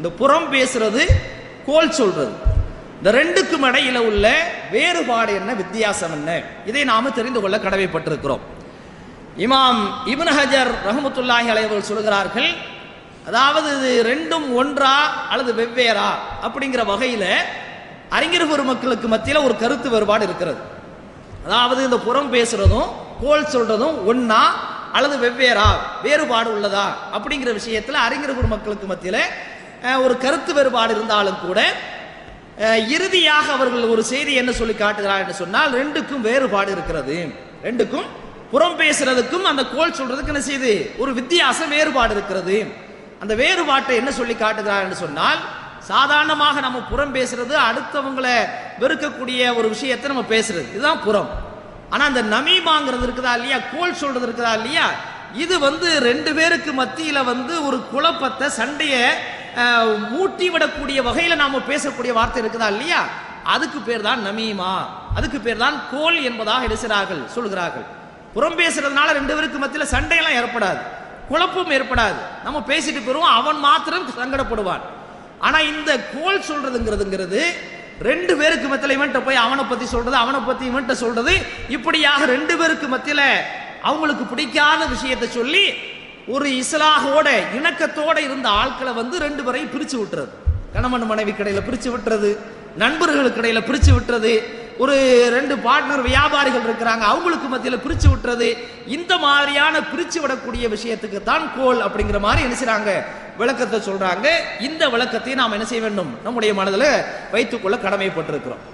இந்த புறம் பேசுறது கோல் சொல்றது. இந்த ரெண்டுக்கும் இடையில உள்ள வேறுபாடு என்ன வித்தியாசம் என்ன? இதை நாம தெரிந்து கொள்ள கடமைப்பட்டிருக்கிறோம். இமாம் இப்னு ஹஜர் ரஹமத்துல்லாஹி அலைவர்கள் சொல்கிறார்கள் அதாவது இது ரெண்டும் ஒன்றா அல்லது வெவ்வேறா அப்படிங்கிற வகையில அறிஞர் பெருமக்களுக்கு மத்தியில் ஒரு கருத்து வேறுபாடு இருக்கிறது. அதாவது இந்த புறம் பேசுறதும் கோல் சொல்றதும் ஒன்னா அல்லது வெவ்வேறா வேறுபாடு உள்ளதா அப்படிங்கிற விஷயத்தில் அறிஞர் பெருமக்களுக்கு மத்தியில் ஒரு கருத்து வேறுபாடு இருந்தாலும் கூட இறுதியாக அவர்கள் ஒரு செய்தி என்ன சொல்லி காட்டுகிறார் என்று சொன்னால் ரெண்டுக்கும் வேறுபாடு இருக்கிறது. ரெண்டுக்கும் புறம் பேசுறதுக்கும் அந்த கோல் சொல்றதுக்கு என்ன செய்யுது ஒரு வித்தியாசம் வேறுபாடு இருக்கிறது. அந்த வேறுபாட்டை என்ன சொல்லி காட்டுகிறார் என்று சொன்னால் சாதாரணமாக நம்ம புறம் பேசுறது அடுத்தவங்களை வெறுக்கக்கூடிய ஒரு விஷயத்தை நம்ம பேசுறது. இதுதான் புறம். ஆனா அந்த நமீமாங்கிறது இருக்குதா இல்லையா? கோல் சொல்றது இருக்குதா இல்லையா? இது வந்து ரெண்டு பேருக்கு மத்தியில வந்து ஒரு குழப்பத்தை சண்டையை மூட்டி விடக்கூடிய வகையில் நாம் பேசக்கூடிய வார்த்தை இருக்குதா இல்லையா? அதுக்கு பேர் தான் நமீமா. அதுக்கு பேர் தான் கோல் என்பதாக எழுசுகிறார்கள் சொல்கிறார்கள். புறம் பேசுறதுனால ரெண்டு பேருக்கு மத்தியில் சண்டையெல்லாம் ஏற்படாது. குழப்பம் ஏற்படாது. நம்ம பேசிட்டு போயிருவோம் அவன் மாத்திரம் சங்கடப்படுவான். ஆனால் இந்த கோல் சொல்றதுங்கிறதுங்கிறது ரெண்டு பேருக்கு மத்தியில் இவன்ட்ட போய் அவனை பற்றி சொல்றது அவனை பற்றி இவன்ட்ட சொல்றது இப்படியாக ரெண்டு பேருக்கு மத்தியில் அவங்களுக்கு பிடிக்காத விஷயத்தை சொல்லி ஒரு இஸ்லாஹோட இணக்கத்தோட இருந்த ஆட்களை வந்து ரெண்டு பேரையும் பிரிச்சு விட்டுறது. கணவன் மனைவி கடையில பிரிச்சு விட்டுறது நண்பர்களுக்கு இடையில பிரிச்சு விட்டுறது ஒரு ரெண்டு பார்ட்னர் வியாபாரிகள் இருக்கிறாங்க அவங்களுக்கு மத்தியில் பிரிச்சு விட்டுறது. இந்த மாதிரியான பிரிச்சு விடக்கூடிய விஷயத்துக்கு தான் கோல் அப்படிங்கிற மாதிரி என்ன செய்றாங்க? விளக்கத்தை சொல்றாங்க. இந்த விளக்கத்தை நாம் என்ன செய்ய வேண்டும்? நம்முடைய மனதில் வைத்துக்கொள்ள கடமைப்பட்டிருக்கிறோம்.